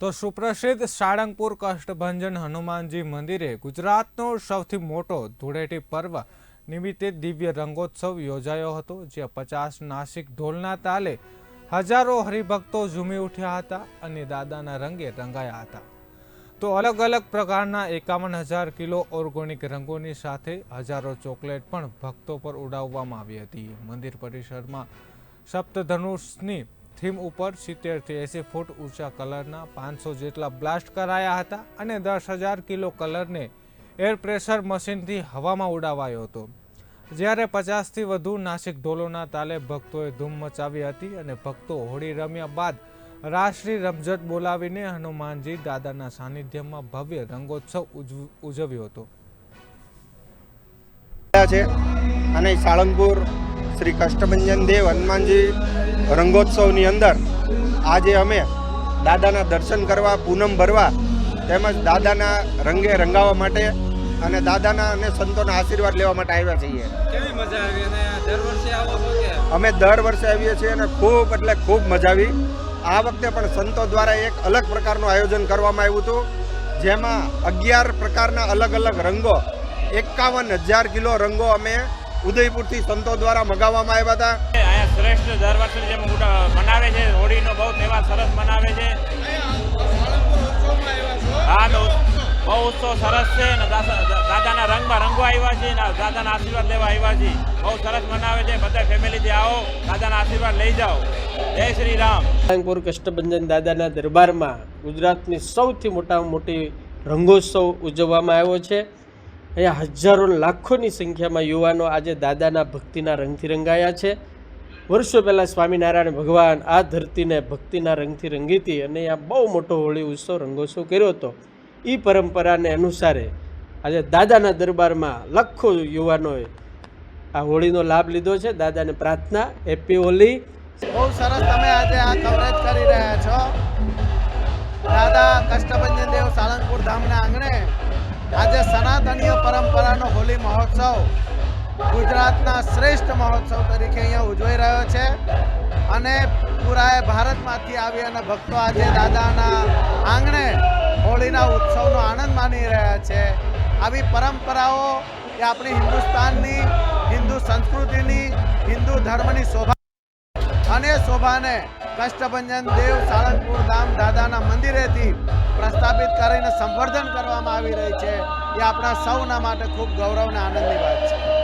તો સુપ્રસિદ્ધ સાળંગપુર કષ્ટભંજન હનુમાનજી મંદિરે ગુજરાતનો સૌથી મોટો ધૂળેટી પર્વ નિમિત્તે દિવ્ય રંગોત્સવ યોજાયો હતો, જ્યાં પચાસ નાસિક ઢોલના તાલે હજારો હરિભક્તો ઝૂમી ઉઠ્યા હતા અને દાદાના રંગે રંગાયા હતા. તો અલગ અલગ પ્રકારના એકાવન હજાર કિલો ઓર્ગોનિક રંગોની સાથે હજારો ચોકલેટ પણ ભક્તો પર ઉડાવવામાં આવી હતી. મંદિર પરિસરમાં સપ્તધનુષની થીમ ઉપર સિત્તેરથી એંસી ફૂટ ઊંચા કલરના પાંચસો જેટલા બ્લાસ્ટ કરાયા હતા અને દસ હજાર કિલો કલરને એર પ્રેશર મશીનથી હવામાં ઉડાવાયો હતો. જ્યારે પચાસથી વધુ નાસિક ઢોલોના તાલે ભક્તોએ ધૂમ મચાવી હતી અને ભક્તો હોળી રમ્યા બાદ રાષ્ટ્રી રમઝટ બોલાવીને હનુમાનજી દાદાના સાનિધ્યમાં ભવ્ય રંગોત્સવ ઉજવ- ઉજવ્યો હતો. છે અને સાળંગપુર શ્રી કષ્ટભંજન દેવ હનુમાનજી રંગોત્સવની અંદર આજે અમે દાદાના દર્શન કરવા પૂનમ ભરવા તેમજ દાદાના રંગે રંગાવવા માટે અને દાદાના અને સંતોના આશીર્વાદ લેવા માટે આવ્યા છીએ. કેવી મજા આવી અને દર વર્ષે આવો છો અમે દર વર્ષે આવીએ છીએ અને ખૂબ એટલે ખૂબ મજા આવી. આ વખતે પણ સંતો દ્વારા એક અલગ પ્રકારનું આયોજન કરવામાં આવ્યું હતું જેમાં અગિયાર પ્રકારના અલગ અલગ રંગો એકાવન હજાર કિલો રંગો અમે ઉદયપુરથી સંતો દ્વારા મગાવવામાં આવ્યા હતા. શ્રેષ્ઠ દર વર્ષે જેમ મનાવે છે. હોળીનો બહુ તહેવાર સરસ મનાવે છે. હા, તો બહુ ઉત્સવ સરસ છે અને દાદા- દાદાના રંગમાં રંગો આવ્યા છે દાદાના આશીર્વાદ લેવા આવ્યા છે. બહુ સરસ મનાવે છે. બધા ફેમિલીથી આવો, દાદાના આશીર્વાદ લઈ જાઓ. જય શ્રી રામ. સાળંગપુર કૃષ્ણભંજન દાદાના દરબારમાં ગુજરાતની સૌથી મોટામાં મોટી રંગોત્સવ ઉજવવામાં આવ્યો છે. અહીંયા હજારો લાખોની સંખ્યામાં યુવાનો આજે દાદાના ભક્તિના રંગથી રંગાયા છે. વર્ષો પહેલાં સ્વામિનારાયણ ભગવાન આ ધરતીને ભક્તિના રંગથી રંગી હતી અને આ બહુ મોટો હોળી ઉત્સવ રંગોત્સવ કર્યો હતો. એ પરંપરાને અનુસારે આજે દાદાના દરબારમાં લાખો યુવાનોએ આ હોળીનો લાભ લીધો છે. દાદાને પ્રાર્થના, હેપી હોલી. બહુ સરસ તમે આજે આ કવરેજ કરી રહ્યા છો. દાદા કષ્ટભંજન દેવ સાળંગપુર ધામના આંગણે આજે સનાતનીય પરંપરાનો હોલી મહોત્સવ ગુજરાતના શ્રેષ્ઠ મહોત્સવ તરીકે અહીંયા ઉજવાઈ રહ્યો છે. અને પૂરા ભારતમાંથી આવી અને ભક્તો આજે દાદાના આંગણે હોળીના ઉત્સવનો આનંદ માણી રહ્યા છે. આવી પરંપરાઓ એ આપણી હિન્દુસ્તાનની, હિન્દુ સંસ્કૃતિની, હિન્દુ ધર્મની શોભા અને શોભાને કષ્ટભંજન દેવ સાળંગપુર ધામ દાદાના મંદિરેથી પ્રસ્થાપિત કરીને સંવર્ધન કરવામાં આવી રહી છે. એ આપણા સૌના માટે ખૂબ ગૌરવ અને આનંદની વાત છે.